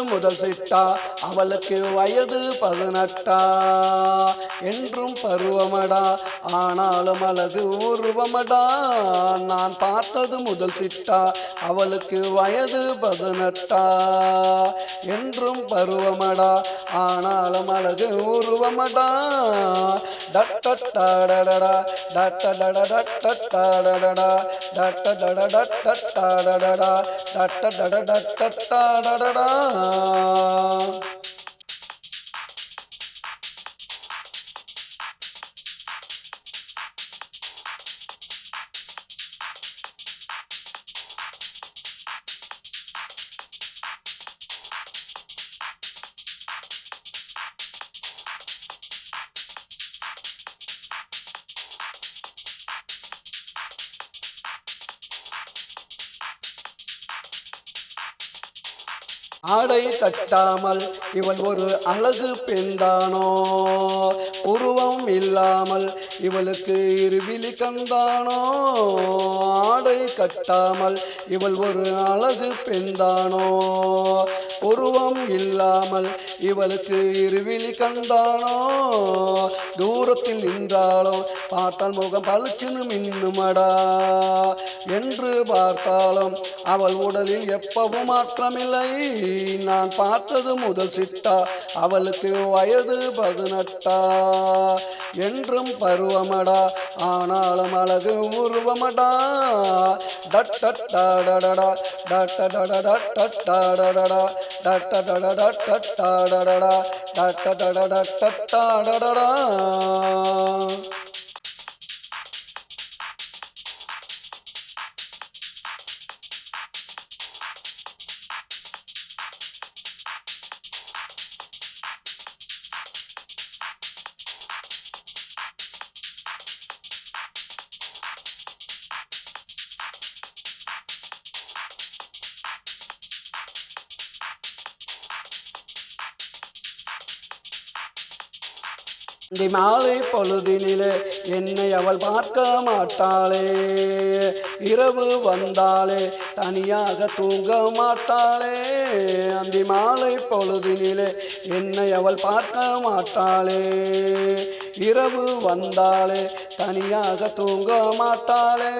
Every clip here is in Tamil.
பார்த்தது முதல் சிட்டா அவளுக்கு வயது பதினெட்டா. என்றும் பருவமடா ஆனாலும் அழகு உருவமடா. நான் பார்த்தது முதல் சிட்டா அவளுக்கு வயது பதினெட்டா. என்றும் பருவமடா ஆனாலும் அழகு உருவமடா. டட்டட்டாடடடா டட்டடடடட்டட்டாடடடா டட்டடடடட்டட்டாடடடா Allah. ஆடை தட்டாமல் இவள் ஒரு அழகு பெண்தானோ? உருவம் இல்லாமல் இவளுக்கு இருவிழி கண்டானோ? ஆடை கட்டாமல் இவள் ஒரு அழகு பெண்தானோ? உருவம் இல்லாமல் இவளுக்கு இருவிழி கண்டானோ? தூரத்தில் நின்றாலும் பார்த்தால் முகம் பளிச்சுன்னு மின்னுமடா? என்று பார்த்தாலும் அவள் உடலில் எப்பவும் மாற்றமில்லை. நான் பார்த்தது முதல் சிட்டா அவளுக்கு வயது பதினெட்டா? என்றும் பருவமடா ஆனாலும் அழகு உருவமடா. டட்டட்டாடடடா டட்டடடடட்டட்டாடடடா டட்டடடடட்டட்டாடடடா டட்டடடடட்டட்டாடடடா இந்த மாலை பொழுதினிலே என்னை அவள் பார்க்க மாட்டாளே. இரவு வந்தாலே தனியாக தூங்க மாட்டாளே. அந்த மாலை பொழுதினிலே என்னை அவள் பார்க்க மாட்டாளே. இரவு வந்தாலே தனியாக தூங்க மாட்டாளே.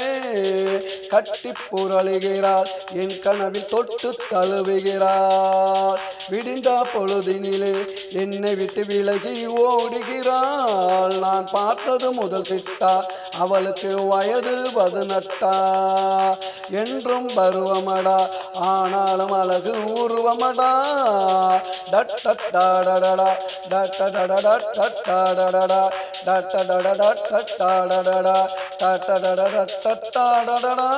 கட்டி புரளுகிறாள் என் கனவில் தொட்டு தழுவுகிறாள். விடிந்த பொழுதினிலே என்னை விட்டு விலகி ஓடுகிறாள். நான் பார்த்தது முதல் சிட்டா அவளுக்கு வயது பதினெட்டா என்றும் பருவமடா ஆனாலும் அழகு உருவமடா டட்டட்டாடடடா டட்டடடடட்டட்டாடடடா டட்டடடடட்டட்டாடடடா டட்டடடடட்டட்டாடடடா